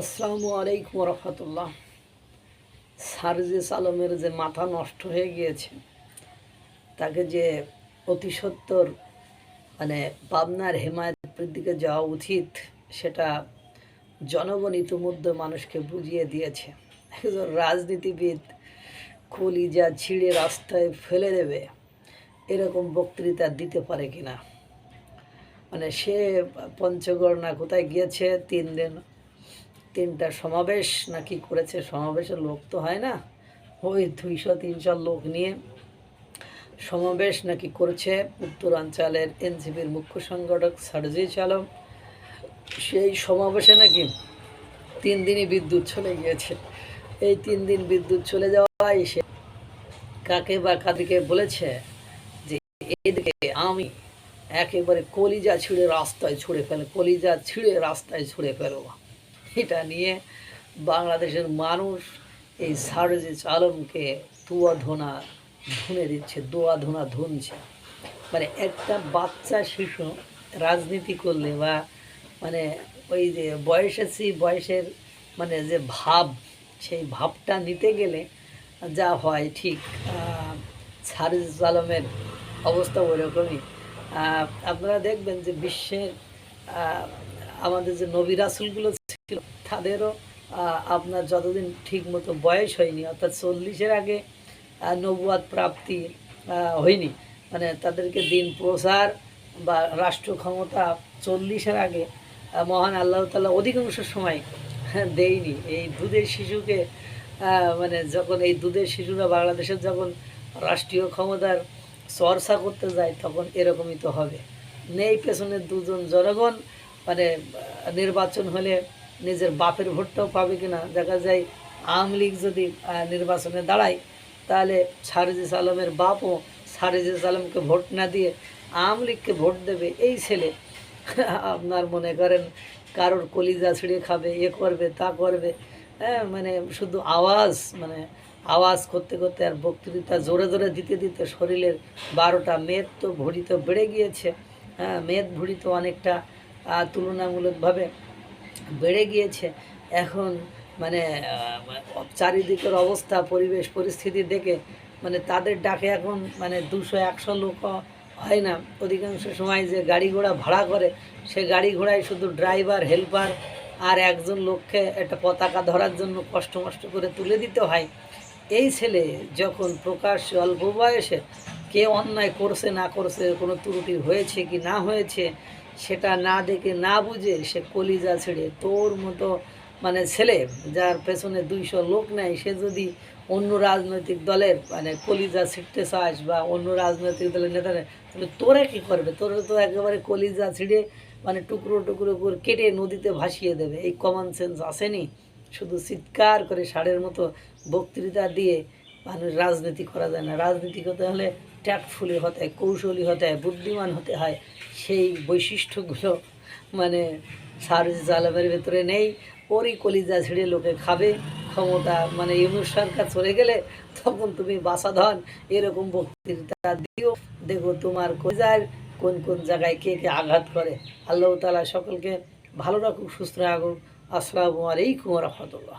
আসসালামু আলাইকুম রহমতুল্লাহ সারজিস আলমের যে মাথা নষ্ট হয়ে গিয়েছে, তাকে যে অতি সত্তর মানে পাবনার হেমায়তের দিকে যাওয়া উচিত, সেটা জনগণ ইতিমধ্যে মানুষকে বুঝিয়ে দিয়েছে। একজন রাজনীতিবিদ কলিজা ছিঁড়ে রাস্তায় ফেলে দেবে, এরকম বক্তৃতা দিতে পারে কিনা? মানে সে পঞ্চগড় না কোথায় গিয়েছে, তিন দিন তিনটা সমাবেশ নাকি করেছে সমাবেশের লোক তো হয় না। ওই দুইশো তিনশো লোক নিয়ে সমাবেশ নাকি করেছে উত্তরাঞ্চলের এনসিপির মুখ্য সংগঠক সারজি আলম। সেই সমাবেশে নাকি তিন দিনই বিদ্যুৎ চলে গিয়েছে। এই তিন দিন বিদ্যুৎ চলে যাওয়ায় সে কাকে বা কাদিকে বলেছে যে এদিকে আমি একেবারে কলিজা ছিঁড়ে রাস্তায় ছুঁড়ে ফেলে, কলিজা ছিঁড়ে রাস্তায় ছুঁড়ে ফেলব। এটা নিয়ে বাংলাদেশের মানুষ এই সারজিস আলমকে তুয়া ধোনা ধুনে দিচ্ছে দোয়া ধোনা ধুনছে। মানে একটা বাচ্চা শিশু রাজনীতি করলে বা মানে ওই যে বয়সেছি বয়সের মানে যে ভাব সেই ভাবটা নিতে গেলে যা হয় ঠিক আহ, সারজিস আলমের অবস্থা ওইরকমই। আপনারা দেখবেন যে বিশ্বের আমাদের যে নবী রাসুলগুলো তাদেরও আপনার যতদিন ঠিক মতো বয়স হয়নি, অর্থাৎ চল্লিশের আগে নবুয়াদ প্রাপ্তি হয়নি মানে তাদেরকে দিন প্রসার বা রাষ্ট্র ক্ষমতা চল্লিশের আগে মহান আল্লাহ তালা অধিকাংশ সময় দেয়নি। এই দুধের শিশুকে মানে যখন এই দুধের শিশুরা বাংলাদেশের যখন রাষ্ট্রীয় ক্ষমতার চর্চা করতে যায়, তখন এরকমই তো হবে। নেই পেছনে দুজন জনগণ মানে নির্বাচন হলে নিজের বাপের ভোটটাও পাবে কিনা, দেখা যায় আওয়ামী লীগ যদি নির্বাচনে দাঁড়ায়, তাহলে সারিজিস আলমের বাপও সারিজিস আলমকে ভোট না দিয়ে আওয়ামী লীগকে ভোট দেবে। এই ছেলে, আপনার মনে করেন কারোর কলিজা ছিঁড়ে খাবে, এ করবে, তা করবে হ্যাঁ মানে শুধু আওয়াজ মানে আওয়াজ করতে করতে আর বক্তৃতা জোরে জোরে দিতে দিতে শরীরের বারোটা মেদ তো ভুঁড়ি তো বেড়ে গিয়েছে। হ্যাঁ মেদ ভুঁড়ি তো অনেকটা তুলনামূলকভাবে বেড়ে গিয়েছে। এখন মানে চারিদিকের অবস্থা, পরিবেশ, পরিস্থিতি দেখে মানে তাদের ডাকে এখন মানে দুশো, একশো লোক হয় না। অধিকাংশ সময় যে গাড়ি ঘোড়া ভাড়া করে, সে গাড়ি ঘোড়ায় শুধু ড্রাইভার, হেল্পার আর একজন লোককে একটা পতাকা ধরার জন্য কষ্ট, মষ্ট করে তুলে দিতে হয়। এই ছেলে যখন প্রকাশ্যে অল্প বয়সে কে অন্যায় করছে, না করছে, কোনো ত্রুটি হয়েছে কি না হয়েছে সেটা না দেখে, না বুঝে সে কলিজা ছেড়ে তোর মতো মানে ছেলে যার পেছনে দুইশো লোক নেয় সে যদি অন্য রাজনৈতিক দলের মানে কলিজা ছিটতে চাস বা অন্য রাজনৈতিক দলের নেতা তাহলে তোরা কী করবে? তোরা তো একেবারে কলিজা ছিঁড়ে মানে টুকরো টুকরো করে কেটে নদীতে ভাসিয়ে দেবে। এই কমন সেন্স আসেনি? শুধু চিৎকার করে ষাঁড়ের মতো বক্তৃতা দিয়ে মানুষ রাজনীতি করা যায় না। রাজনীতি করতে হলে ট্যাক্টফুলি হতে হয় কৌশলী হতে হয় বুদ্ধিমান হতে হয়, সেই বৈশিষ্ট্যগুলো মানে সারজিস আলমের ভেতরে নেই। ওরই কলিজা ছিঁড়ে লোকে খাবে, ক্ষমতা মানে ইউনুস সরকার চলে গেলে তখন তুমি বাসাধন এরকম বক্তৃতা দিও। দেখো তোমার কলিজার কোন কোন জায়গায় কে কে আঘাত করে। আল্লাহ তালা সকলকে ভালো রাখুক, সুস্থ রাখুক। আসসালামু আলাইকুম রহমতুল্লাহ।